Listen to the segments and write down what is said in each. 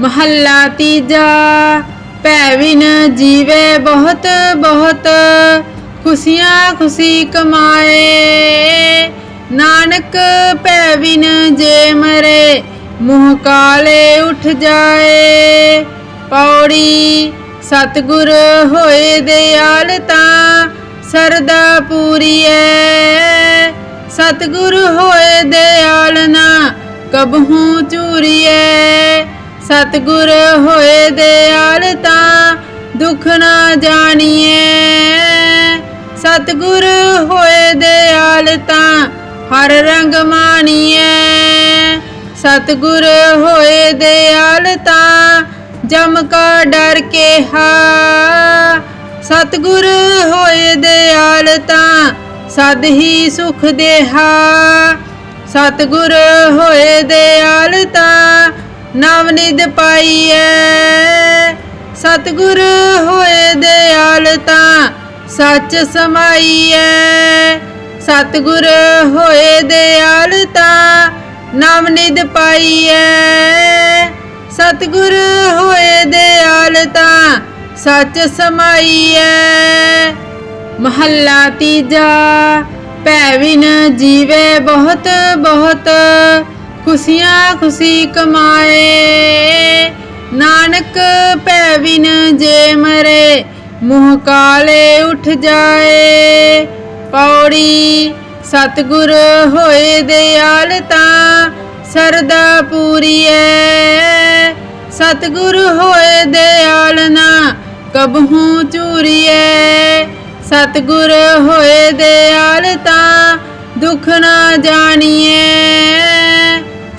ਮਹੱਲਾ ਤੀਜਾ, ਭੈ ਵਿਨ ਜੀਵੇ ਬਹੁਤ ਬਹੁਤ, ਖੁਸ਼ੀਆਂ ਖੁਸ਼ੀ ਕਮਾਏ। ਨਾਨਕ ਭੈ ਵਿਨ ਜੇ ਮਰੇ, ਮੂੰਹ ਕਾਲੇ ਉੱਠ ਜਾਏ। ਪੌੜੀ ਸਤਿਗੁਰ ਹੋਏ ਦਿਆਲ ਤਾਂ ਸਰਦਾ ਪੂਰੀ ਪੂਰੀਐ। ਸਤਿਗੁਰ ਹੋਏ ਦਿਆਲ ਨਾ, ਕਬਹੂ ਚੂਰੀਐ। ਸਤਿਗੁਰ ਹੋਏ ਦਿਆਲ ਤਾਂ ਦੁੱਖ ਨਾ ਜਾਣੀਐ। ਸਤਿਗੁਰ ਹੋਏ ਦਿਆਲ ਤਾਂ ਹਰ ਰੰਗ ਮਾਣੀਐ। ਸਤਿਗੁਰ ਹੋਏ ਦਿਆਲ ਤਾਂ ਜਮ ਕਾ ਡਰ ਕੇ ਹਾ। ਸਤਿਗੁਰ ਹੋਏ ਦਿਆਲ ਤਾਂ ਸਦ ਹੀ ਸੁਖ ਦੇਹਾ। ਸਤਿਗੁਰ ਹੋਏ ਦਿਆਲ ਤਾਂ ਨਵ ਨਿਧ ਪਾਈਐ। ਸਤਿਗੁਰ ਹੋਏ ਦਿਆਲ ਤਾਂ ਸੱਚ ਸਮਾਈਐ। ਸਤਿਗੁਰ ਹੋਏ ਦਿਆਲ ਤਾਂ ਨਵ ਨਿਧ ਪਾਈਐ। ਸਤਿਗੁਰ ਹੋਏ ਦਿਆਲ ਤਾਂ ਸੱਚ ਸਮਾਈਐ। ਮਹੱਲਾ ਤੀਜਾ, ਭੈ ਵਿਨ ਜੀਵੇ ਬਹੁਤ ਬਹੁਤ। ਖੁਸ਼ੀਆਂ ਖੁਸ਼ੀ ਕਮਾਏ। ਨਾਨਕ ਭੈ ਵਿਨ ਜੇ ਮਰੇ, ਮੂੰਹ ਕਾਲੇ ਉੱਠ ਜਾਏ। ਪੌੜੀ ਸਤਿਗੁਰ ਹੋਏ ਦਿਆਲ ਤਾਂ ਸਰਦਾ ਪੂਰੀਐ। ਸਤਿਗੁਰ ਹੋਏ ਦਿਆਲ ਨਾ ਕਬਹੂ ਚੂਰੀਐ ਸਤਿਗੁਰ ਹੋਏ ਦਿਆਲ ਤਾਂ ਦੁੱਖ ਨਾ ਜਾਣੀਐ।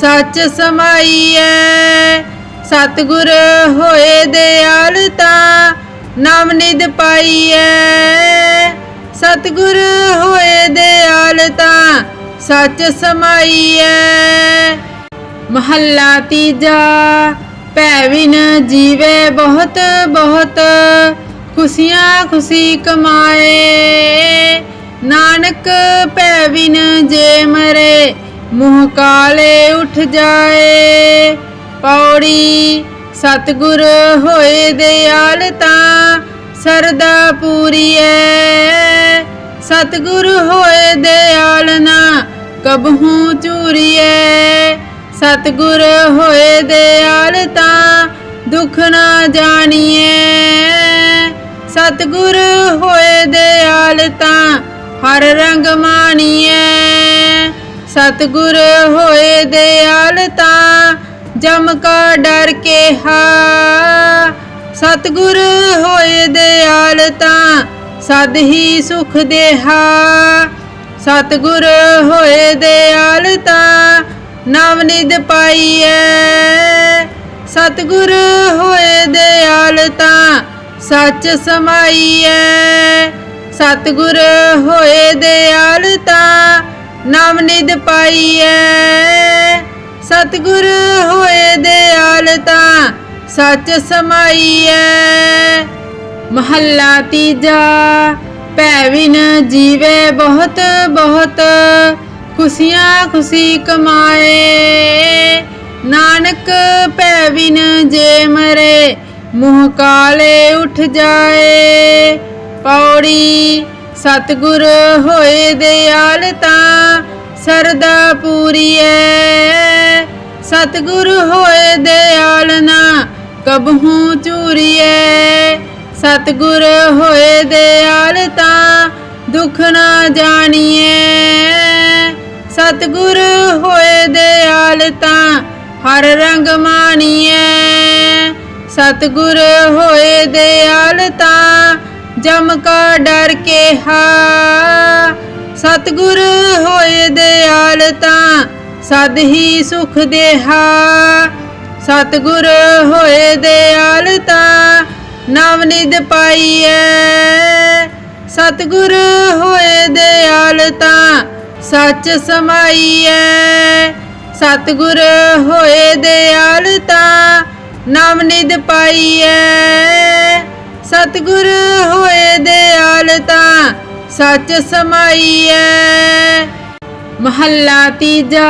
ਸੱਚ ਸਮਾਈਐ, ਸਤਿਗੁਰ ਹੋਏ ਦਿਆਲ ਤਾਂ ਨਵ ਨਿਧ ਪਾਈਐ। ਸਤਿਗੁਰ ਹੋਏ ਦਿਆਲ ਤਾਂ ਸੱਚ ਸਮਾਈਐ। ਮਹੱਲਾ ਤੀਜਾ ਭੈ ਵਿਨ ਜੀਵੇ ਬਹੁਤ ਬਹੁਤ, ਖੁਸ਼ੀਆਂ ਖੁਸ਼ੀ ਕਮਾਏ। ਨਾਨਕ ਭੈਵਿਨ ਜੇ ਮਰੇ ਮੂੰਹ ਕਾਲੇ ਉੱਠ ਜਾਏ। ਪੌੜੀ ਸਤਗੁਰ ਹੋਏ ਦਿਆਲ ਤਾਂ ਸਰਦਾ ਪੂਰੀਐ। ਸਤਗੁਰ ਹੋਏ ਦਿਆਲ ਨਾ ਕਬਹੂ ਚੂਰੀਐ ਸਤਿਗੁਰ ਹੋਏ ਦਿਆਲ ਤਾਂ ਦੁੱਖ ਨਾ ਜਾਣੀਐ। ਸਤਿਗੁਰ ਹੋਏ ਦਿਆਲ ਤਾਂ ਹਰ ਰੰਗ ਮਾਣੀਐ। ਸਤਿਗੁਰ ਹੋਏ ਦਿਆਲ ਤਾਂ ਜਮ ਕਾ ਡਰ ਕੇ ਹਾ। ਸਤਿਗੁਰ ਹੋਏ ਦਿਆਲ ਤਾਂ ਸਦ ਹੀ ਸੁਖ ਦੇਹਾ। ਸਤਿਗੁਰ ਹੋਏ ਦਿਆਲ ਤਾਂ ਨਵ ਨਿਧ ਪਾਈਐ। ਸਤਿਗੁਰ ਹੋਏ ਦਿਆਲ ਤਾਂ ਸੱਚ ਸਮਾਈਐ। ਸਤਿਗੁਰ ਹੋਏ ਦਿਆਲ ਤਾਂ ਨਵ ਨਿਧ ਪਾਈਐ। ਸਤਿਗੁਰ ਹੋਏ ਦਿਆਲ ਤਾਂ ਸੱਚ ਸਮਾਈਐ। ਮਹੱਲਾ ਤੀਜਾ, ਭੈ ਵਿਨ ਜੀਵੇ ਬਹੁਤ ਬਹੁਤ, ਖੁਸ਼ੀਆਂ ਖੁਸ਼ੀ ਕਮਾਏ। ਨਾਨਕ ਭੈ ਵਿਨ ਜੇ ਮਰੇ, ਮੂੰਹ ਕਾਲੇ ਉਠ ਜਾਏ। ਪੌੜੀ ਸਤਿਗੁਰ ਹੋਏ ਦਿਆਲ ਤਾਂ ਸਰਦਾ ਪੂਰੀਐ। ਸਤਿਗੁਰ ਹੋਏ ਦਿਆਲ ਨਾ ਕਬਹੂ ਚੂਰੀਐ ਸਤਿਗੁਰ ਹੋਏ ਦਿਆਲ ਤਾਂ ਦੁੱਖ ਨਾ ਜਾਣੀਐ। ਸਤਿਗੁਰ ਹੋਏ ਦਿਆਲ ਤਾਂ ਹਰ ਰੰਗ ਮਾਣੀਐ। ਸਤਿਗੁਰ ਹੋਏ ਦਿਆਲ ਤਾਂ ਜਮ ਕਾ ਡਰ ਕੇ ਹਾ। ਸਤਿਗੁਰ ਹੋਏ ਦਿਆਲ ਤਾਂ ਸਦ ਹੀ ਸੁਖ ਦੇਹਾ। ਸਤਿਗੁਰ ਹੋਏ ਦਿਆਲ ਨਾਮ ਨਿਦ ਪਾਈਐ। ਸਤਿਗੁਰ ਹੋਏ ਦਿਆਲ ਤਾਂ ਸੱਚ ਸਮਾਈਐ। ਸਤਿਗੁਰ ਹੋਏ ਦਿਆਲ ਤਾਂ ਨਾਮ ਨਿਦ ਪਾਈਐ। ਸਤਿਗੁਰ ਹੋਏ ਦਿਆਲ ਤਾਂ ਸੱਚ ਸਮਾਈਐ। ਮਹੱਲਾ ਤੀਜਾ,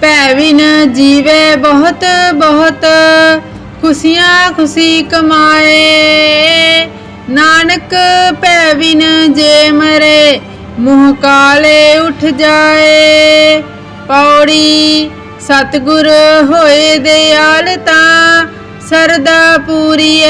ਭੈ ਬਿਨ ਜੀਵੇ ਬਹੁਤ ਬਹੁਤ, ਖੁਸ਼ੀਆਂ ਖੁਸ਼ੀ ਕਮਾਏ। ਨਾਨਕ ਭੈਬਿਨ ਜੇ ਮਰੇ, ਮੂੰਹ ਕਾਲੇ ਉੱਠ ਜਾਏ। ਪੌੜੀ, ਸਤਿਗੁਰ ਹੋਏ ਦਿਆਲ ਤਾਂ ਸਰਦਾ ਪੂਰੀਐ।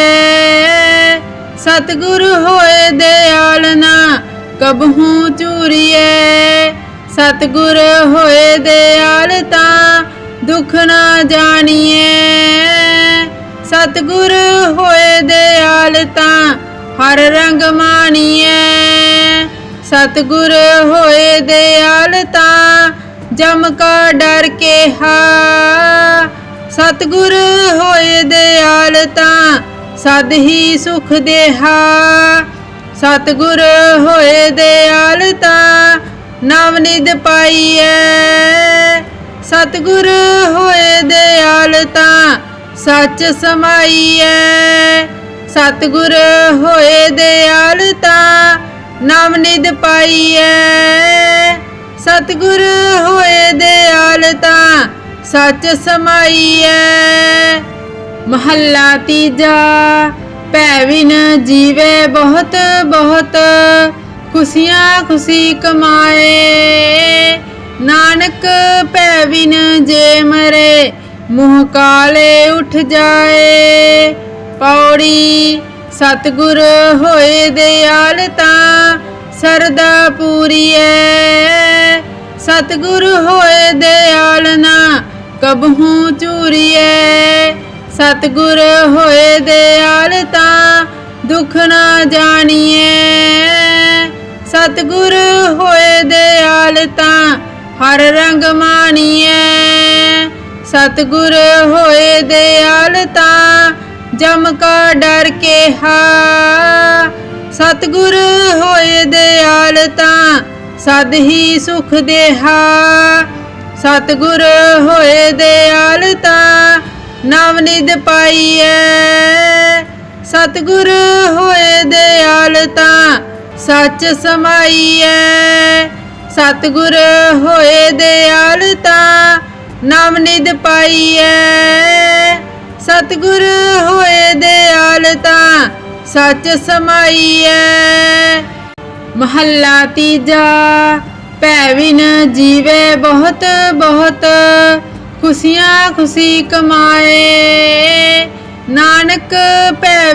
ਸਤਿਗੁਰ ਹੋਏ ਦਿਆਲ ਨਾ ਕਬਹੂ ਚੂਰੀਐ। ਸਤਿਗੁਰ ਹੋਏ ਦਿਆਲ ਤਾਂ, ਦੁੱਖ ਨਾ ਜਾਣੀਐ। ਸਤਿਗੁਰ ਹੋਏ ਦਿਆਲ ਤਾਂ, ਹਰ ਰੰਗ ਮਾਣੀਐ। ਸਤਿਗੁਰ ਹੋਏ ਦਿਆਲ ਤਾਂ, ਜਮ ਕਾ ਡਰ ਕੇ ਹਾ। ਸਤਿਗੁਰ ਹੋਏ ਦਿਆਲ ਤਾਂ ਸਦ ਹੀ ਸੁਖ ਦੇਹਾ। ਸਤਿਗੁਰ ਹੋਏ ਦਿਆਲ ਤਾਂ ਨਵ ਨਿਦ ਪਾਈਐ। ਸਤਿਗੁਰ ਹੋਏ ਦਿਆਲ ਤਾਂ ਸੱਚ ਸਮਾਈਐ। ਸਤਿਗੁਰ ਹੋਏ ਦਿਆਲ ਤਾਂ ਨਵ ਨਿਦ ਪਾਈਐ। ਸਤਿਗੁਰ ਹੋਏ ਦਿਆਲ ਤਾਂ ਸੱਚ ਸਮਾਈਐ, ਮਹੱਲਾ ਤੀਜਾ, ਭੈ ਬਿਨ ਜੀਵੇ ਬਹੁਤ ਬਹੁਤ, ਖੁਸ਼ੀਆਂ ਖੁਸ਼ੀ ਕਮਾਏ। ਨਾਨਕ ਭੈ ਬਿਨ ਜੇ ਮਰੇ, ਮੂੰਹ ਕਾਲੇ ਉੱਠ ਜਾਏ। ਪੌੜੀ ਸਤਿਗੁਰ ਹੋਏ ਦਿਆਲ ਤਾਂ ਸਰਦਾ ਪੂਰੀਐ। ਸਤਿਗੁਰ ਹੋਏ ਦਿਆਲ ਨਾ ਕਬਹੂ ਚੂਰੀਐ ਸਤਿਗੁਰ ਹੋਏ ਦਿਆਲ ਤਾਂ ਦੁੱਖ ਨਾ ਜਾਣੀਐ ਸਤਿਗੁਰ ਹੋਏ ਦਿਆਲ ਤਾਂ ਹਰ ਰੰਗ ਮਾਣੀਐ ਸਤਿਗੁਰ ਹੋਏ ਦਿਆਲ ਤਾਂ ਜਮ ਕਾ ਡਰ ਕੇ ਹਾ ਸਤਿਗੁਰ ਹੋਏ ਦਿਆਲ ਤਾਂ ਸਦ ਹੀ ਸੁਖ ਦੇਹਾ। ਸਤਿਗੁਰ ਹੋਏ ਦਿਆਲ ਤਾਂ ਨਵ ਨਿਦ ਪਾਈਐ। ਸਤਿਗੁਰ ਹੋਏ ਦਿਆਲ ਤਾਂ ਸੱਚ ਸਮਾਈਐ। ਸਤਿਗੁਰ ਹੋਏ ਦਿਆਲ ਤਾਂ ਨਵ ਨਿਦ ਪਾਈਐ। ਸਤਿਗੁਰ ਹੋਏ ਦਿਆਲ ਤਾਂ ਸੱਚ ਸਮਾਈਐ। ਮਹੱਲਾ ਤੀਜਾ ਭੈਵਿਨ ਜੀਵੇ ਬਹੁਤ ਬਹੁਤ ਖੁਸ਼ੀਆਂ ਖੁਸ਼ੀ ਕਮਾਏ। ਨਾਨਕ ਭੈ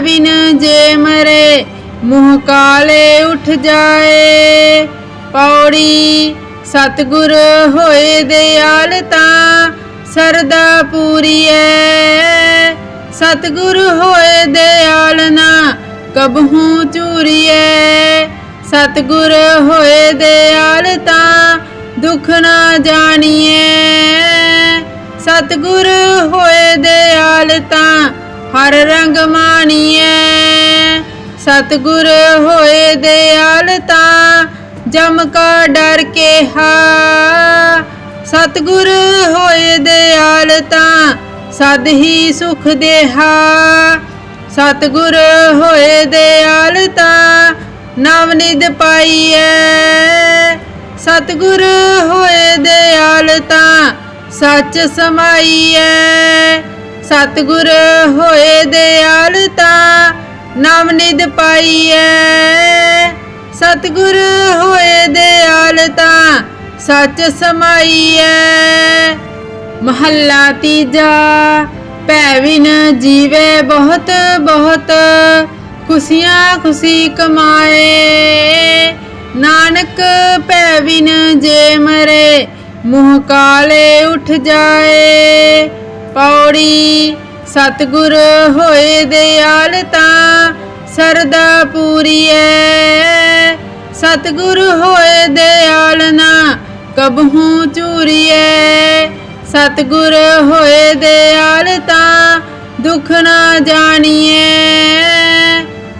ਜੇ ਮਰੇ, ਮੂੰਹ ਕਾਲੇ ਉੱਠ ਜਾਏ। ਪੌੜੀ ਸਤਿਗੁਰ ਹੋਏ ਦਿਆਲ ਤਾਂ ਸਰਦਾ ਪੂਰੀ ਪੂਰੀਐ। ਸਤਿਗੁਰ ਹੋਏ ਦਿਆਲ ਨਾ ਕਬਹੂ ਚੂਰੀਐ ਸਤਿਗੁਰ ਹੋਏ ਦਿਆਲ ਤਾਂ ਦੁੱਖ ਨਾ ਜਾਣੀਐ। ਸਤਿਗੁਰ ਹੋਏ ਦਿਆਲ ਤਾਂ ਹਰ ਰੰਗ ਮਾਣੀਐ। ਸਤਿਗੁਰ ਹੋਏ ਦਿਆਲ ਤਾਂ ਜਮ ਕਾ ਡਰ ਕੇ ਹਾ ਸਤਿਗੁਰ ਹੋਏ ਦਿਆਲ ਤਾਂ ਸਦ ਹੀ ਸੁਖ ਦੇਹਾ। ਸਤਿਗੁਰ ਹੋਏ ਦਿਆਲ ਤਾਂ ਨਵ ਨਿਦ ਪਾਈਐ। ਸਤਿਗੁਰ ਹੋਏ ਦਿਆਲ ਤਾਂ ਸੱਚ ਸਮਾਈਐ। ਸਤਿਗੁਰ ਹੋਏ ਦਿਆਲ ਤਾਂ ਨਵ ਨਿਦ ਪਾਈਐ। ਸਤਿਗੁਰ ਹੋਏ ਦਿਆਲ ਤਾਂ ਸੱਚ ਸਮਾਈਐ। ਮਹੱਲਾ ਤੀਜਾ, ਭੈ ਬਿਨ ਜੀਵੇ ਬਹੁਤ ਬਹੁਤ। ਖੁਸ਼ੀਆਂ ਖੁਸ਼ੀ ਕਮਾਏ। ਨਾਨਕ ਭੈ ਬਿਨ ਜੇ ਮਰੇ, ਮੂੰਹ ਕਾਲੇ ਉੱਠ ਜਾਏ। ਪੌੜੀ ਸਤਿਗੁਰ ਹੋਏ ਦਿਆਲ ਤਾਂ ਸਰਦਾ ਪੂਰੀਐ। ਸਤਿਗੁਰ ਹੋਏ ਦਿਆਲ ਨਾ ਕਬਹੂ ਚੂਰੀਐ ਸਤਿਗੁਰ ਹੋਏ ਦਿਆਲ ਤਾਂ ਦੁੱਖ ਨਾ ਜਾਣੀਐ।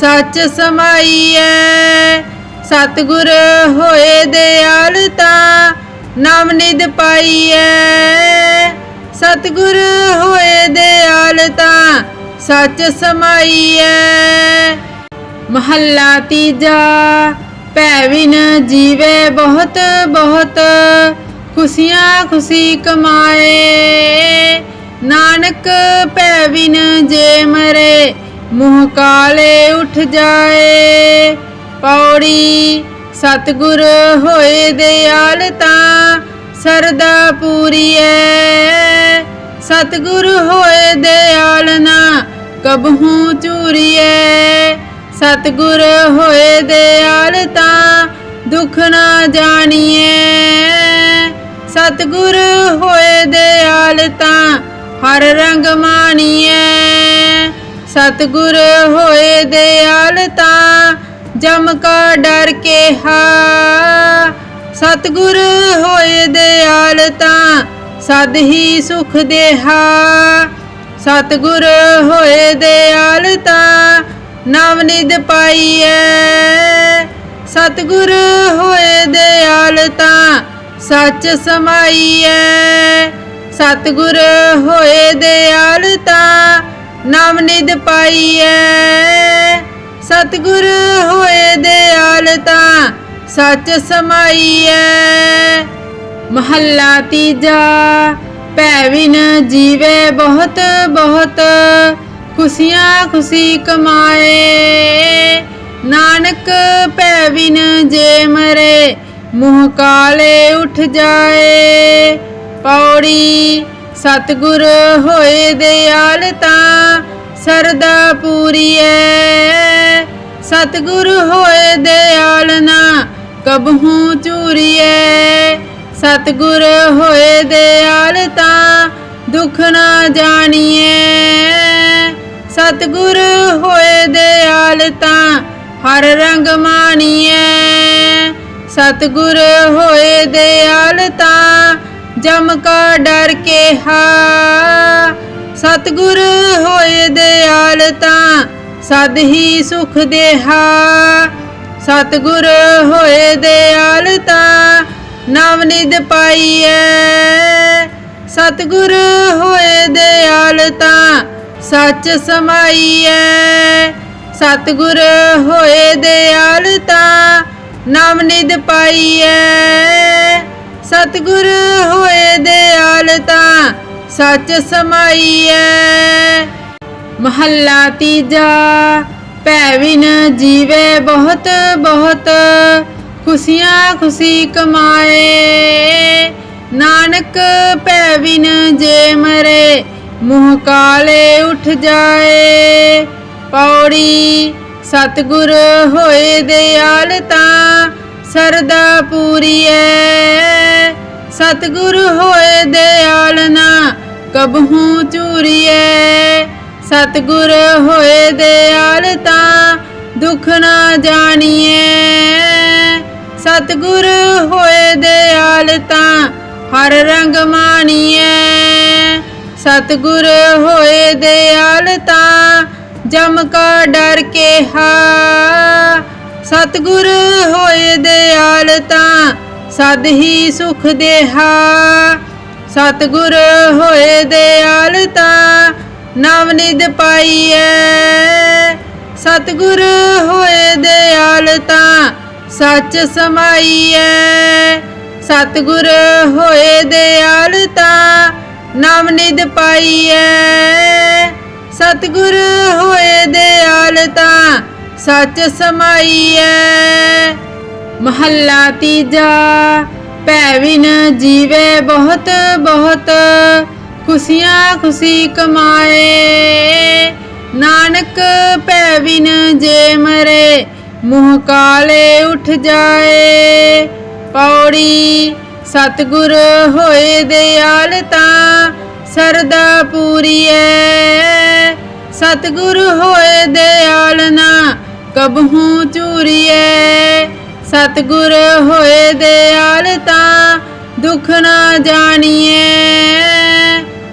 ਸੱਚ ਸਮਾਈਐ। ਸਤਿਗੁਰ ਹੋਏ ਦਿਆਲਤਾ ਨਾਮ ਨਿਧ ਪਾਈਐ। ਸਤਿਗੁਰ ਹੋਏ ਦਿਆਲ ਤਾਂ ਸੱਚ ਸਮਾਈਐ। ਮਹੱਲਾ ਤੀਜਾ, ਭੈ ਵਿਨ ਜੀਵੇ ਬਹੁਤ ਬਹੁਤ, ਖੁਸ਼ੀਆਂ ਖੁਸ਼ੀ ਕਮਾਏ। ਨਾਨਕ ਭੈਵਿਨ ਜੇ ਮਰੇ ਮੂੰਹ ਕਾਲੇ ਉੱਠ ਜਾਏ। ਪੌੜੀ ਸਤਗੁਰ ਹੋਏ ਦਿਆਲ ਤਾਂ ਸਰਦਾ ਪੂਰੀਐ। ਸਤਗੁਰ ਹੋਏ ਦਿਆਲ ਨਾ ਕਬਹੂ ਚੂਰੀਏ ਸਤਿਗੁਰ ਹੋਏ ਦਿਆਲ ਤਾਂ ਦੁੱਖ ਨਾ ਜਾਣੀਐ। ਸਤਿਗੁਰ ਹੋਏ ਦਿਆਲ ਤਾਂ ਹਰ ਰੰਗ ਮਾਣੀਐ। ਸਤਿਗੁਰ ਹੋਏ ਦਿਆਲ ਤਾਂ ਜਮ ਕਾ ਡਰ ਕੇ ਹਾ। ਸਤਿਗੁਰ ਹੋਏ ਦਿਆਲ ਤਾਂ ਸਦ ਹੀ ਸੁਖ ਦੇਹਾ। ਸਤਿਗੁਰ ਹੋਏ ਦਿਆਲ ਤਾਂ ਨਵ ਨਿਧ ਪਾਈਐ। ਸਤਿਗੁਰ ਹੋਏ ਦਿਆਲ ਤਾਂ ਸੱਚ ਸਮਾਈਐ। ਸਤਿਗੁਰ ਹੋਏ ਦਿਆਲ ਤਾਂ ਨਵ ਨਿਧ ਪਾਈਐ। ਸਤਿਗੁਰ ਹੋਏ ਦਿਆਲ ਤਾਂ ਸੱਚ ਸਮਾਈਐ। ਮਹੱਲਾ ਤੀਜਾ, ਭੈ ਵਿਨ ਜੀਵੇ ਬਹੁਤ ਬਹੁਤ, ਖੁਸ਼ੀਆਂ ਖੁਸ਼ੀ ਕਮਾਏ। ਨਾਨਕ ਭੈਵਿਨ ਜੇ ਮਰੇ, ਮੂੰਹ ਕਾਲੇ ਉੱਠ ਜਾਏ। ਪੌੜੀ ਸਤਿਗੁਰ ਹੋਏ ਦਿਆਲ ਤਾਂ ਸਰਦਾ ਪੂਰੀਐ। ਸਤਿਗੁਰ ਹੋਏ ਦਿਆਲ ਨਾ ਕਬਹੂ ਚੂਰੀਐ ਸਤਿਗੁਰ ਹੋਏ ਦਿਆਲ ਤਾਂ ਦੁੱਖ ਨਾ ਜਾਣੀਐ। ਸਤਿਗੁਰ ਹੋਏ ਦਿਆਲ ਤਾਂ ਹਰ ਰੰਗ ਮਾਣੀਐ। ਸਤਿਗੁਰ ਹੋਏ ਦਿਆਲ ਤਾਂ ਜਮ ਕਾ ਡਰ ਕੇ ਹਾ। ਸਤਿਗੁਰ ਹੋਏ ਦਿਆਲ ਤਾਂ ਸਦ ਹੀ ਸੁਖ ਦੇਹਾ। ਸਤਿਗੁਰ ਹੋਏ ਦਿਆਲ ਤਾਂ ਨਵ ਨਿਧ ਪਾਈਐ। ਸਤਿਗੁਰ ਹੋਏ ਦਿਆਲ ਤਾਂ ਸੱਚ ਸਮਾਈਐ। ਸਤਿਗੁਰ ਹੋਏ ਦਿਆਲ ਤਾਂ ਨਵ ਨਿਧ ਪਾਈਐ। ਸਤਿਗੁਰ ਹੋਏ ਦਿਆਲ ਤਾਂ ਸੱਚ ਸਮਾਈਐ। ਮਹੱਲਾ ਤੀਜਾ, ਭੈ ਵਿਨ ਜੀਵੇ ਬਹੁਤ ਬਹੁਤ, ਖੁਸ਼ੀਆਂ ਖੁਸ਼ੀ ਕਮਾਏ। ਨਾਨਕ ਭੈਵਿਨ ਜੇ ਮਰੇ, ਮੂੰਹ ਕਾਲੇ ਉੱਠ ਜਾਏ। ਪੌੜੀ, ਸਤਿਗੁਰ ਹੋਏ ਦਿਆਲ ਤਾਂ ਸਰਦਾ ਪੂਰੀਐ। ਸਤਿਗੁਰ ਹੋਏ ਦਿਆਲ ਨਾ ਕਬਹੂ ਚੂਰੀਐ। ਸਤਿਗੁਰ ਹੋਏ ਦਿਆਲ ਤਾਂ ਦੁੱਖ ਨਾ ਜਾਣੀਐ। ਸਤਿਗੁਰ ਹੋਏ ਦਿਆਲ ਤਾਂ ਹਰ ਰੰਗ ਮਾਣੀਐ। ਸਤਿਗੁਰ ਹੋਏ ਦਿਆਲ ਤਾਂ ਜਮ ਕਾ ਡਰ ਕੇ ਹਾ। ਸਤਿਗੁਰ ਹੋਏ ਦਿਆਲਤਾਂ ਸਦ ਹੀ ਸੁਖ ਦੇਹਾ। ਸਤਿਗੁਰ ਹੋਏ ਦਿਆਲ ਤਾਂ ਨਵ ਨਿਧ ਪਾਈਐ। ਸਤਿਗੁਰ ਹੋਏ ਦਿਆਲ ਤਾਂ ਸੱਚ ਸਮਾਈਐ। ਸਤਿਗੁਰ ਹੋਏ ਦਿਆਲ ਤਾਂ ਨਵ ਨਿਧ ਪਾਈਐ। ਸਤਿਗੁਰ ਹੋਏ ਦਿਆਲ ਤਾਂ ਸੱਚ ਸਮਾਈਐ। ਮਹੱਲਾ ਤੀਜਾ, ਭੈ ਵਿਨ ਜੀਵੇ ਬਹੁਤ ਬਹੁਤ, ਖੁਸ਼ੀਆਂ ਖੁਸ਼ੀ ਕਮਾਏ। ਨਾਨਕ ਭੈ ਬਿਨ ਜੇ ਮਰੇ, ਮੂੰਹ ਕਾਲੇ ਉੱਠ ਜਾਏ। ਪੌੜੀ ਸਤਿਗੁਰ ਹੋਏ ਦਿਆਲ ਤਾਂ ਸਰਦਾ ਪੂਰੀਐ। ਸਤਿਗੁਰ ਹੋਏ ਦਿਆਲ ਨਾ, ਕਬਹੂ ਚੂਰੀਐ। ਸਤਿਗੁਰ ਹੋਏ ਦਿਆਲ ਤਾਂ ਦੁੱਖ ਨਾ ਜਾਣੀਐ।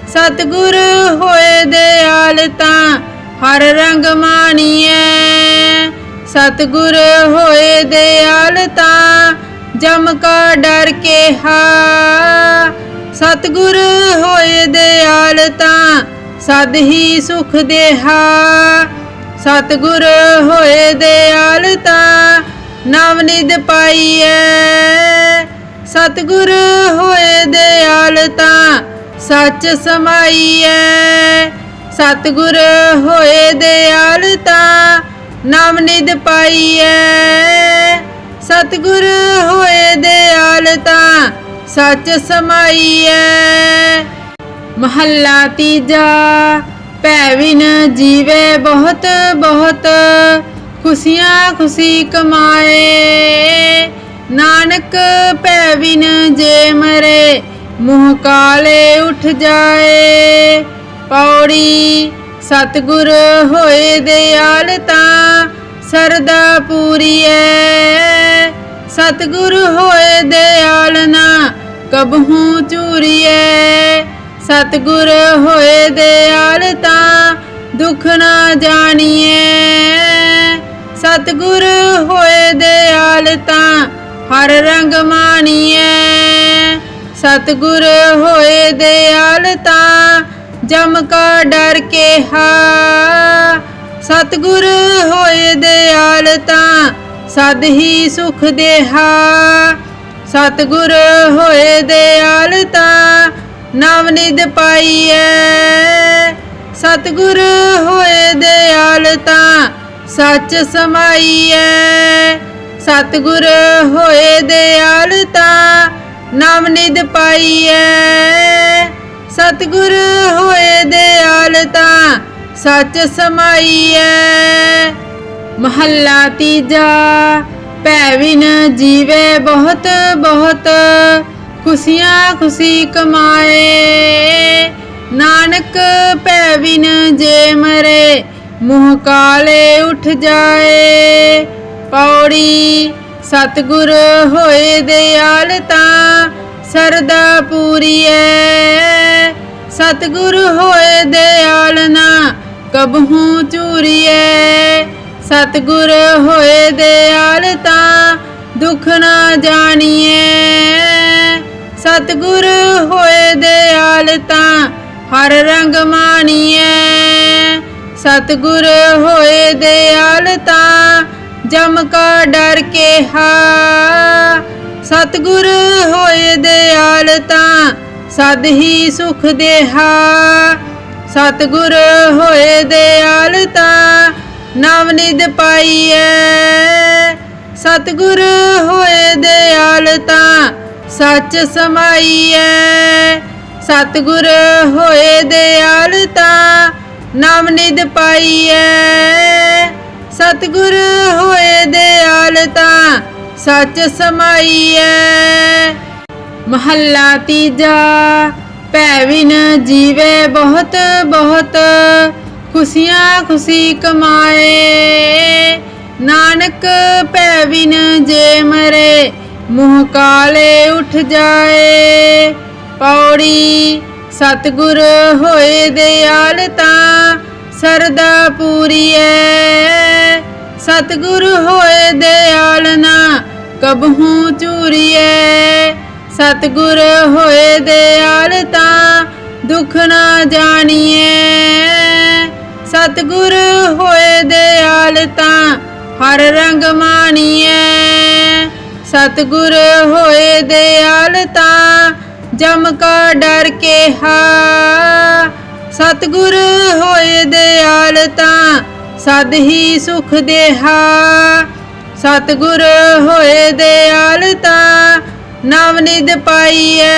ਸਤਿਗੁਰ ਹੋਏ ਦਿਆਲ ਤਾਂ ਹਰ ਰੰਗ ਮਾਣੀਐ। ਸਤਿਗੁਰ ਹੋਏ ਦਿਆਲ ਤਾਂ ਜਮ ਕਾ ਡਰ ਕੇ ਹਾ। ਸਤਿਗੁਰ ਹੋਏ ਦਿਆਲ ਤਾਂ ਸਦ ਹੀ ਸੁਖ ਦੇਹਾ। ਸਤਿਗੁਰ ਹੋਏ ਦਿਆਲ ਤਾਂ ਨਵ ਨਿਧ ਪਾਈਐ। ਸਤਿਗੁਰ ਹੋਏ ਦਿਆਲ ਤਾਂ ਸੱਚ ਸਮਾਈਐ। ਸਤਿਗੁਰ ਹੋਏ ਦਿਆਲ ਤਾਂ ਨਾਮ ਨਿਧ ਪਾਈਐ। ਸਤਿਗੁਰ ਹੋਏ ਦਿਆਲ ਤਾਂ ਸੱਚ ਸਮਾਈਐ। ਮਹੱਲਾ ਤੀਜਾ, ਭੈ ਬਿਨ ਜੀਵੇ ਬਹੁਤ ਬਹੁਤ। ਖੁਸ਼ੀਆਂ ਖੁਸ਼ੀ ਕਮਾਏ। ਨਾਨਕ ਭੈ ਬਿਨ ਜੇ ਮਰੇ, ਮੂੰਹ ਕਾਲੇ ਉੱਠ ਜਾਏ। ਪੌੜੀ ਸਤਿਗੁਰ ਹੋਏ ਦਿਆਲ ਤਾਂ ਸਰਦਾ ਪੂਰੀ ਪੂਰੀਐ। ਸਤਿਗੁਰ ਹੋਏ ਦਿਆਲ ਨਾ ਕਬਹੂ ਚੂਰੀਐ ਸਤਿਗੁਰ ਹੋਏ ਦਿਆਲ ਤਾਂ ਦੁੱਖ ਨਾ ਜਾਣੀਐ। ਸਤਿਗੁਰ ਹੋਏ ਦਿਆਲ ਤਾਂ ਹਰ ਰੰਗ ਮਾਣੀਐ। ਸਤਿਗੁਰ ਹੋਏ ਦਿਆਲ ਤਾਂ ਜਮ ਕਾ ਡਰ ਕੇ ਹਾ। ਸਤਿਗੁਰ ਹੋਏ ਦਿਆਲ ਤਾਂ ਸਦ ਹੀ ਸੁਖ ਦੇਹਾ। ਸਤਿਗੁਰ ਹੋਏ ਦਿਆਲ ਤਾਂ ਨਵ ਨਿਧ ਪਾਈਐ। ਸਤਿਗੁਰ ਹੋਏ ਦਿਆਲ ਤਾਂ ਸੱਚ ਸਮਾਈਐ। ਸਤਿਗੁਰ ਹੋਏ ਦਿਆਲ ਤਾਂ ਨਵ ਨਿਧ ਪਾਈਐ। ਸਤਿਗੁਰ ਹੋਏ ਦਿਆਲ ਤਾਂ ਸੱਚ ਸਮਾਈਐ। ਮਹੱਲਾ ਤੀਜਾ ਭੈ ਬਿਨ ਜੀਵੇ ਬਹੁਤ ਬਹੁਤ, ਖੁਸ਼ੀਆਂ ਖੁਸ਼ੀ ਕਮਾਏ। ਨਾਨਕ ਭੈਵਿਨ ਜੇ ਮਰੇ ਮੂੰਹ ਕਾਲੇ ਉੱਠ ਜਾਏ, ਪੌੜੀ ਸਤਗੁਰ ਹੋਏ ਦਿਆਲ ਤਾਂ ਸਰਦਾ ਪੂਰੀ ਪੂਰੀਐ। ਸਤਿਗੁਰ ਹੋਏ ਦਿਆਲ ਨਾ ਕਬਹੂ ਚੂਰੀਏ ਸਤਿਗੁਰ ਹੋਏ ਦਿਆਲ ਤਾਂ ਦੁੱਖ ਨਾ ਜਾਣੀਐ। ਸਤਿਗੁਰ ਹੋਏ ਦਿਆਲ ਤਾਂ ਹਰ ਰੰਗ ਮਾਣੀਐ। ਸਤਿਗੁਰ ਹੋਏ ਦਿਆਲ ਤਾਂ ਜਮ ਕਾ ਡਰ ਕੇ ਹਾ। ਸਤਿਗੁਰ ਹੋਏ ਦਿਆਲ ਤਾਂ ਸਦ ਹੀ ਸੁਖ ਦੇਹਾ। ਸਤਿਗੁਰ ਹੋਏ ਦਿਆਲ ਤਾਂ ਨਵ ਨਿਧ ਪਾਈਐ। ਸਤਿਗੁਰ ਹੋਏ ਦਿਆਲ ਤਾਂ ਸੱਚ ਸਮਾਈਐ। ਸਤਿਗੁਰ ਹੋਏ ਦਿਆਲ ਤਾਂ ਨਵ ਨਿਧ ਪਾਈਐ। ਸਤਿਗੁਰ ਹੋਏ ਦਿਆਲ ਤਾਂ ਸੱਚ ਸਮਾਈਐ। ਮਹੱਲਾ ਤੀਜਾ, ਭੈ ਬਿਨ ਜੀਵੇ ਬਹੁਤ ਬਹੁਤ, ਖੁਸ਼ੀਆਂ ਖੁਸ਼ੀ ਕਮਾਏ। ਨਾਨਕ ਭੈਵਿਨ ਜੇ ਮਰੇ, ਮੂੰਹ ਕਾਲੇ ਉਠ ਜਾਏ। ਪੌੜੀ ਸਤਿਗੁਰ ਹੋਏ ਦਿਆਲ ਤਾਂ ਸਰਦਾ ਪੂਰੀਐ। ਸਤਿਗੁਰ ਹੋਏ ਦਿਆਲ ਨਾ ਕਬਹੂ ਚੂਰੀਐ ਸਤਿਗੁਰ ਹੋਏ ਦਿਆਲ ਤਾਂ ਦੁੱਖ ਨਾ ਜਾਣੀਐ। ਸਤਿਗੁਰ ਹੋਏ ਦਿਆਲ ਤਾਂ ਹਰ ਰੰਗ ਮਾਣੀਐ। ਸਤਿਗੁਰ ਹੋਏ ਦਿਆਲ ਤਾਂ ਜਮ ਕਾ ਡਰ ਕੇ ਹਾ। ਸਤਿਗੁਰ ਹੋਏ ਦਿਆਲ ਤਾਂ ਸਦ ਹੀ ਸੁਖ ਦੇਹਾ। ਸਤਿਗੁਰ ਹੋਏ ਦਿਆਲ ਤਾਂ ਨਵ ਨਿਧ ਪਾਈਐ।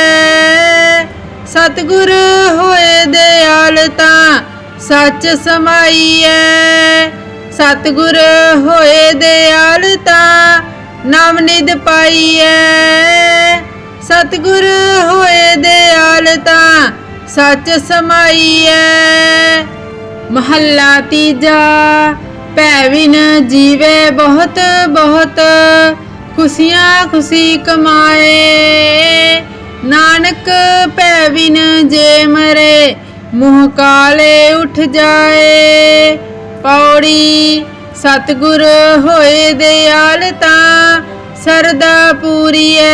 ਸਤਿਗੁਰ ਹੋਏ ਦਿਆਲ ਤਾਂ ਸੱਚ ਸਮਾਈਐ। ਸਤਿਗੁਰ ਹੋਏ ਦਿਆਲਤਾ ਨਾਮ ਨਿਦ ਪਾਈਐ। ਸਤਿਗੁਰ ਹੋਏ ਦਿਆਲਤਾ ਸੱਚ ਸਮਾਈਐ। ਮਹੱਲਾ ਤੀਜਾ ਭੈ ਵਿਨ ਜੀਵੇ ਬਹੁਤ ਬਹੁਤ, ਖੁਸ਼ੀਆਂ ਖੁਸ਼ੀ ਕਮਾਏ। ਨਾਨਕ ਭੈਵਿਨ ਜੇ ਮਰੇ, ਮੂੰਹ ਕਾਲੇ ਉੱਠ ਜਾਏ। ਪੌੜੀ, ਸਤਿਗੁਰ ਹੋਏ ਦਿਆਲਤਾ ਸਰਦਾ ਪੂਰੀਐ।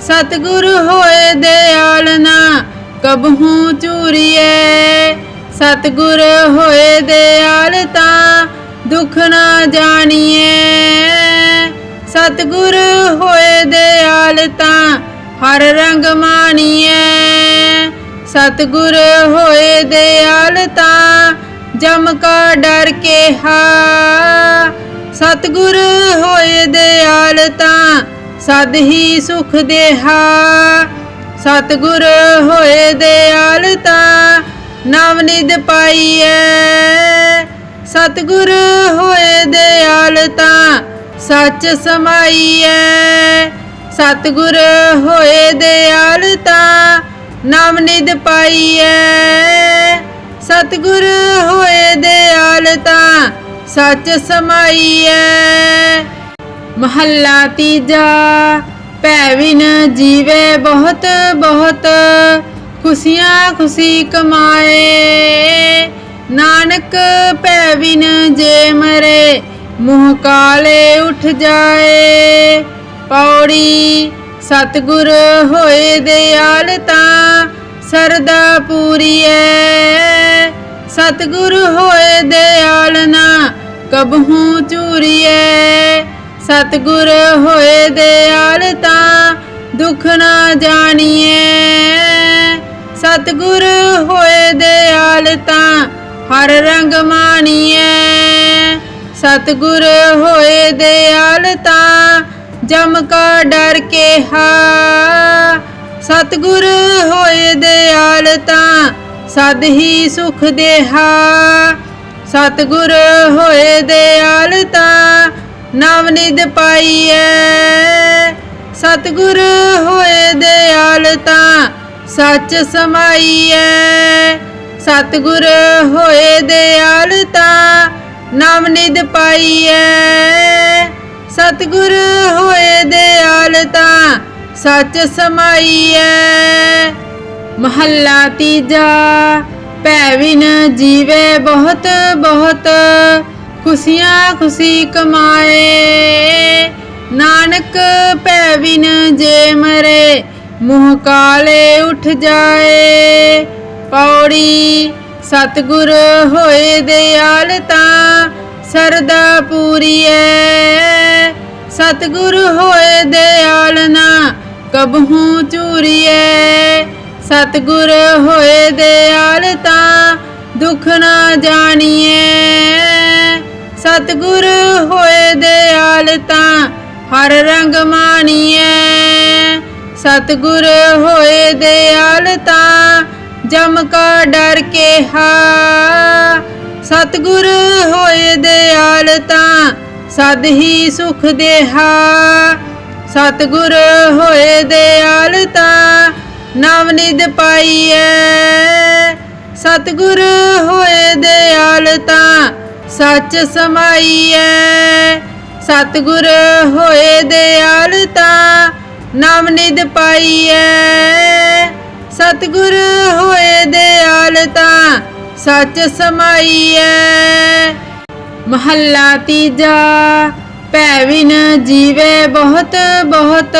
ਸਤਿਗੁਰ ਹੋਏ ਦਿਆਲ ਨਾ ਕਬਹੂ ਚੂਰੀਐ। ਸਤਿਗੁਰ ਹੋਏ ਦਿਆਲ ਤਾਂ, ਦੁੱਖ ਨਾ ਜਾਣੀਏ ਸਤਿਗੁਰ ਹੋਏ ਦਿਆਲ ਤਾਂ, ਹਰ ਰੰਗ ਮਾਣੀਏ ਸਤਿਗੁਰ ਹੋਏ ਦਿਆਲ ਤਾਂ, ਜਮ ਕਾ ਡਰ ਕੇ ਹਾ। ਸਤਿਗੁਰ ਹੋਏ ਦਿਆਲ ਤਾਂ ਸਦ ਹੀ ਸੁਖ ਦੇਹਾ। ਸਤਿਗੁਰ ਹੋਏ ਦਿਆਲ ਤਾਂ ਨਵ ਨਿਦ ਪਾਈਐ। ਸਤਿਗੁਰ ਹੋਏ ਦਿਆਲ ਤਾਂ ਸੱਚ ਸਮਾਈਐ। ਸਤਿਗੁਰ ਹੋਏ ਦਿਆਲ ਤਾਂ ਨਵ ਨਿਦ ਪਾਈਐ। ਸਤਿਗੁਰ ਹੋਏ ਦਿਆਲ ਤਾਂ ਸੱਚ ਸਮਾਈਐ। ਮਹੱਲਾ ਤੀਜਾ, ਭੈ ਵਿਨ ਜੀਵੇ ਬਹੁਤ ਬਹੁਤ, ਖੁਸ਼ੀਆਂ ਖੁਸ਼ੀ ਕਮਾਏ। ਨਾਨਕ ਭੈ ਵਿਨ ਜੇ ਮਰੇ, ਮੂੰਹ ਕਾਲੇ ਉੱਠ ਜਾਏ। ਪੌੜੀ ਸਤਿਗੁਰ ਹੋਏ ਦਿਆਲ ਤਾਂ ਸਰਦਾ ਪੂਰੀਐ। ਸਤਿਗੁਰ ਹੋਏ ਦਿਆਲ ਨਾ ਕਬਹੂ ਚੂਰੀਐ। ਸਤਿਗੁਰ ਹੋਏ ਦਿਆਲ ਤਾਂ ਦੁੱਖ ਨਾ ਜਾਣੀਏ ਸਤਿਗੁਰ ਹੋਏ ਦਿਆਲ ਤਾਂ ਹਰ ਰੰਗ ਮਾਣੀਏ ਸਤਿਗੁਰ ਹੋਏ ਦਿਆਲ ਤਾਂ ਜਮ ਕਾ ਡਰ ਕੇ ਹਾ। ਸਤਿਗੁਰ ਹੋਏ ਦਿਆਲ ਤਾਂ ਸਦ ਹੀ ਸੁਖ ਦੇਹਾ, ਸਤਿਗੁਰ ਹੋਏ ਦਿਆਲ ਤਾਂ ਨਵ ਨਿਦ ਪਾਈਐ। ਸਤਿਗੁਰ ਹੋਏ ਦਿਆਲ ਤਾਂ ਸੱਚ ਸਮਾਈਐ। ਸਤਿਗੁਰ ਹੋਏ ਦਿਆਲ ਤਾਂ ਨਵ ਨਿਦ ਪਾਈਐ। ਸਤਿਗੁਰ ਹੋਏ ਦਿਆਲ ਤਾਂ ਸੱਚ ਸਮਾਈਐ। ਮਹੱਲਾ ਤੀਜਾ, ਭੈ ਵਿਨ ਜੀਵੇ ਬਹੁਤ ਬਹੁਤ, ਖੁਸ਼ੀਆਂ ਖੁਸ਼ੀ ਕਮਾਏ। ਨਾਨਕ ਭੈ ਵਿਨ ਜੇ ਮਰੇ, ਮੂੰਹ ਕਾਲੇ ਉੱਠ ਜਾਏ। ਪੌੜੀ ਸਤਿਗੁਰ ਹੋਏ ਦਿਆਲ ਤਾਂ ਸਰਦਾ ਪੂਰੀ ਪੂਰੀਐ। ਸਤਿਗੁਰ ਹੋਏ ਦਿਆਲ ਨਾ ਕਬਹੂ ਚੂਰੀਐ। ਸਤਿਗੁਰ ਹੋਏ ਦਿਆਲ ਤਾਂ ਦੁੱਖ ਨਾ ਜਾਣੀਏ ਸਤਿਗੁਰ ਹੋਏ ਦਿਆਲ ਤਾਂ ਹਰ ਰੰਗ ਮਾਣੀਏ ਸਤਿਗੁਰ ਹੋਏ ਦਿਆਲ ਤਾਂ ਜਮ ਕਾ ਡਰ ਕੇ ਹਾ ਸਤਿਗੁਰ ਹੋਏ ਦਿਆਲ ਤਾਂ ਸਦ ਹੀ ਸੁਖ ਦੇਹਾ। ਸਤਿਗੁਰ ਹੋਏ ਦਿਆਲ ਤਾਂ ਨਵ ਨਿਦ ਪਾਈਐ। ਸਤਿਗੁਰ ਹੋਏ ਦਿਆਲ ਤਾਂ ਸੱਚ ਸਮਾਈਐ। ਸਤਿਗੁਰ ਹੋਏ ਦਿਆਲ ਤਾਂ ਨਵ ਨਿਦ ਪਾਈਐ। ਸਤਿਗੁਰ ਹੋਏ ਦਿਆਲ ਤਾਂ ਸੱਚ ਸਮਾਈਐ। ਮਹੱਲਾ ਤੀਜਾ, ਭੈ ਵਿਨ ਜੀਵੇ ਬਹੁਤ ਬਹੁਤ।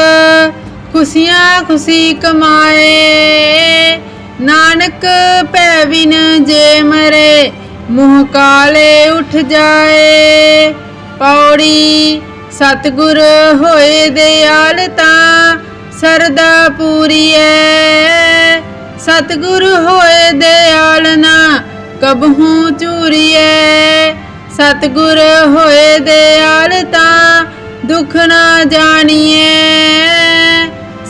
ਖੁਸ਼ੀਆਂ ਖੁਸ਼ੀ ਕਮਾਏ। ਨਾਨਕ ਭੈ ਵਿਨ ਜੇ ਮਰੇ, ਮੂੰਹ ਕਾਲੇ ਉੱਠ ਜਾਏ। ਪੌੜੀ ਸਤਿਗੁਰ ਹੋਏ ਦਿਆਲ ਤਾਂ ਸਰਦਾ ਪੂਰੀ ਪੂਰੀਐ। ਸਤਿਗੁਰ ਹੋਏ ਦਿਆਲ ਨਾ ਕਬਹੂ ਚੂਰੀਐ ਸਤਿਗੁਰ ਹੋਏ ਦਿਆਲ ਤਾਂ ਦੁੱਖ ਨਾ ਜਾਣੀਏ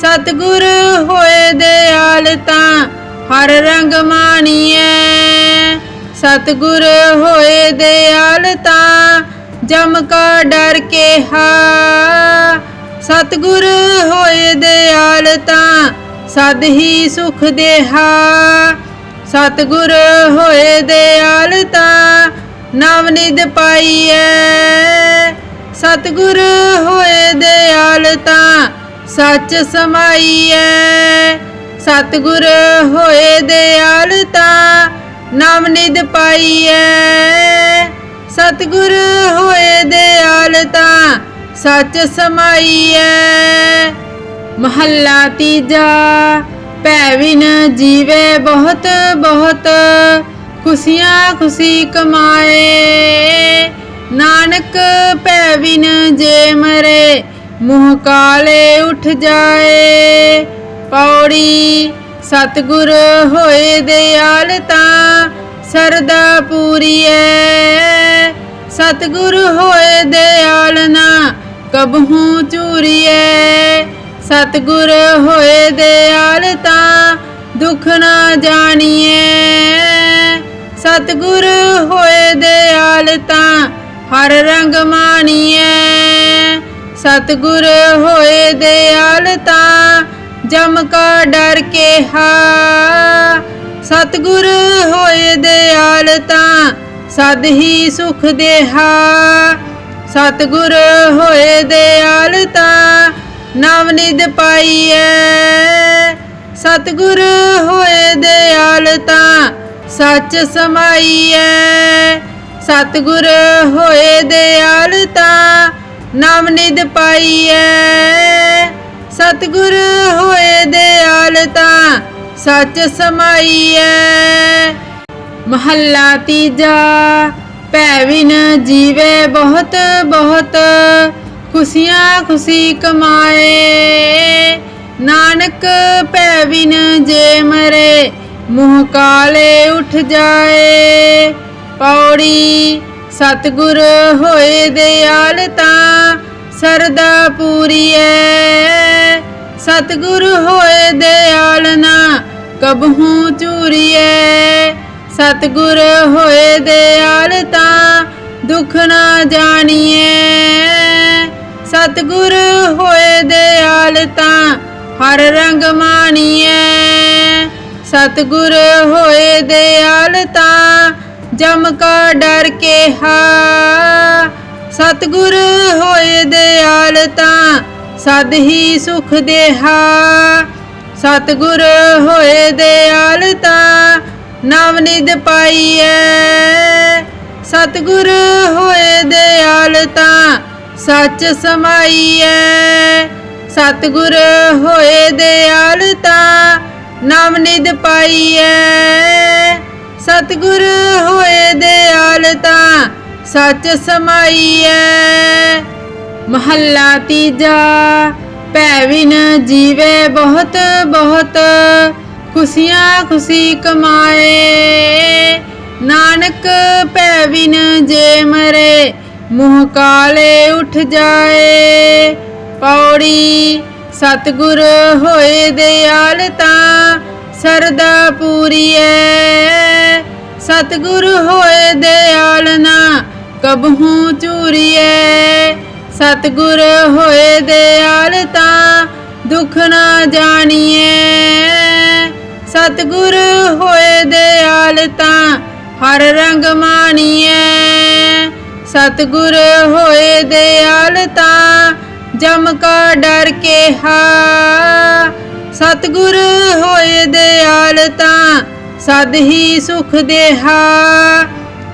ਸਤਿਗੁਰ ਹੋਏ ਦਿਆਲ ਤਾਂ ਹਰ ਰੰਗ ਮਾਣੀਏ ਸਤਿਗੁਰ ਹੋਏ ਦਿਆਲ ਤਾਂ ਜਮ ਕਾ ਡਰ ਕੇ ਹਾ ਸਤਿਗੁਰ ਹੋਏ ਦਿਆਲ ਤਾਂ ਸਦ ਹੀ ਸੁਖ ਦੇਹਾ। ਸਤਿਗੁਰ ਹੋਏ ਦਿਆਲ ਤਾਂ ਨਵ ਨਿਧ ਪਾਈਐ। ਸਤਿਗੁਰ ਹੋਏ ਦਿਆਲ ਤਾਂ ਸੱਚ ਸਮਾਈਐ। ਸਤਿਗੁਰ ਹੋਏ ਦਿਆਲ ਤਾਂ ਨਾਮ ਨਿਧ ਪਾਈਐ। ਸਤਿਗੁਰ ਹੋਏ ਦਿਆਲ ਤਾਂ ਸੱਚ ਸਮਾਈਐ। ਮਹੱਲਾ ਤੀਜਾ ਭੈ ਵਿਨ ਜੀਵੇ ਬਹੁਤ ਬਹੁਤ, ਖੁਸ਼ੀਆਂ ਖੁਸ਼ੀ ਕਮਾਏ। ਨਾਨਕ ਭੈਵਿਨ ਜੇ ਮਰੇ ਮੂੰਹ ਕਾਲੇ ਉੱਠ ਜਾਏ। ਪੌੜੀ ਸਤਗੁਰ ਹੋਏ ਦਿਆਲ ਤਾਂ ਸਰਦਾ ਪੂਰੀਐ। ਸਤਗੁਰ ਹੋਏ ਦਿਆਲ ਨਾ ਕਬਹੂ ਚੂਰੀਏ ਸਤਿਗੁਰ ਹੋਏ ਦਿਆਲ ਤਾਂ ਦੁੱਖ ਨਾ ਜਾਣੀਐ। ਸਤਿਗੁਰ ਹੋਏ ਦਿਆਲ ਤਾਂ ਹਰ ਰੰਗ ਮਾਣੀਐ। ਸਤਿਗੁਰ ਹੋਏ ਦਿਆਲ ਤਾਂ ਜਮ ਕਾ ਡਰ ਕੇ ਹਾ। ਸਤਿਗੁਰ ਹੋਏ ਦਿਆਲ ਤਾਂ ਸਦ ਹੀ ਸੁਖ ਦੇਹਾ। ਸਤਿਗੁਰ ਹੋਏ ਦਿਆਲ ਤਾਂ ਨਵ ਨਿਧ ਪਾਈਐ। ਸਤਿਗੁਰ ਹੋਏ ਦਿਆਲ ਤਾਂ ਸੱਚ ਸਮਾਈਐ। ਸਤਿਗੁਰ ਹੋਏ ਦਿਆਲ ਤਾਂ ਨਾਮ ਨਿਧ ਪਾਈਐ। ਸਤਿਗੁਰ ਹੋਏ ਦਿਆਲ ਤਾਂ ਸੱਚ ਸਮਾਈਐ। ਮਹੱਲਾ ਤੀਜਾ, ਭੈ ਵਿਨ ਜੀਵੇ ਬਹੁਤ ਬਹੁਤ, ਖੁਸ਼ੀਆਂ ਖੁਸ਼ੀ ਕਮਾਏ। ਨਾਨਕ ਭੈਵਿਨ ਜੇ ਮਰੇ, ਮੂੰਹ ਕਾਲੇ ਉੱਠ ਜਾਏ। ਪੌੜੀ ਸਤਿਗੁਰ ਹੋਏ ਦਿਆਲ ਤਾਂ ਸਰਦਾ ਪੂਰੀਐ। ਸਤਿਗੁਰ ਹੋਏ ਦਿਆਲ ਨਾ ਕਬਹੂ ਚੂਰੀਐ ਸਤਿਗੁਰ ਹੋਏ ਦਿਆਲ ਤਾਂ ਦੁੱਖ ਨਾ ਜਾਣੀਐ। ਸਤਿਗੁਰ ਹੋਏ ਦਿਆਲ ਤਾਂ ਹਰ ਰੰਗ ਮਾਣੀਐ। ਸਤਿਗੁਰ ਹੋਏ ਦਿਆਲ ਤਾਂ ਜਮ ਕਾ ਡਰ ਕੇ ਹਾ। ਸਤਿਗੁਰ ਹੋਏ ਦਿਆਲ ਤਾਂ ਸਦ ਹੀ ਸੁਖ ਦੇਹਾ। ਸਤਿਗੁਰ ਹੋਏ ਦਿਆਲ ਤਾਂ ਨਵ ਨਿਧ ਪਾਈਐ। ਸਤਿਗੁਰ ਹੋਏ ਦਿਆਲ ਤਾਂ ਸੱਚ ਸਮਾਈਐ। ਸਤਿਗੁਰ ਹੋਏ ਦਿਆਲ ਤਾਂ ਨਵ ਨਿਧ ਪਾਈਐ। ਸਤਿਗੁਰ ਹੋਏ ਦਿਆਲ ਤਾਂ ਸੱਚ ਸਮਾਈਐ। ਮਹੱਲਾ ਤੀਜਾ, ਭੈ ਵਿਨ ਜੀਵੇ ਬਹੁਤ ਬਹੁਤ, ਖੁਸ਼ੀਆਂ ਖੁਸ਼ੀ ਕਮਾਏ। ਨਾਨਕ ਭੈਵਿਨ ਜੇ ਮਰੇ, ਮੂੰਹ ਕਾਲੇ ਉੱਠ ਜਾਏ। ਪੌੜੀ, ਸਤਿਗੁਰ ਹੋਏ ਦਿਆਲ ਤਾਂ ਸਰਦਾ ਪੂਰੀਐ। ਸਤਿਗੁਰ ਹੋਏ ਦਿਆਲ ਨਾ ਕਬਹੂ ਚੂਰੀਐ। ਸਤਿਗੁਰ ਹੋਏ ਦਿਆਲ ਤਾਂ, ਦੁੱਖ ਨਾ ਜਾਣੀਐ। ਸਤਿਗੁਰ ਹੋਏ ਦਿਆਲ ਤਾਂ, ਹਰ ਰੰਗ ਮਾਣੀਐ। ਸਤਿਗੁਰ ਹੋਏ ਦਿਆਲ ਤਾਂ, ਜਮ ਕਾ ਡਰ ਕੇ ਹਾ। ਸਤਿਗੁਰ ਹੋਏ ਦਿਆਲ ਤਾਂ ਸਦ ਹੀ ਸੁਖ ਦੇਹਾ।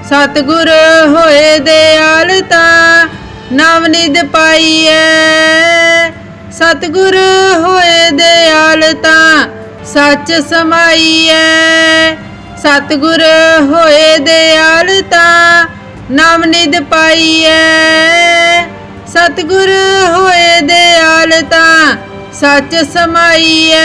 ਸਤਿਗੁਰ ਹੋਏ ਦਿਆਲ ਤਾਂ ਨਵ ਨਿਧ ਪਾਈਐ। ਸਤਿਗੁਰ ਹੋਏ ਦਿਆਲ ਤਾਂ ਸੱਚ ਸਮਾਈਐ। ਸਤਿਗੁਰ ਹੋਏ ਦਿਆਲ ਤਾਂ ਨਵ ਨਿਧ ਪਾਈਐ। ਸਤਿਗੁਰ ਹੋਏ ਦਿਆਲ ਤਾਂ ਸੱਚ ਸਮਾਈਐ।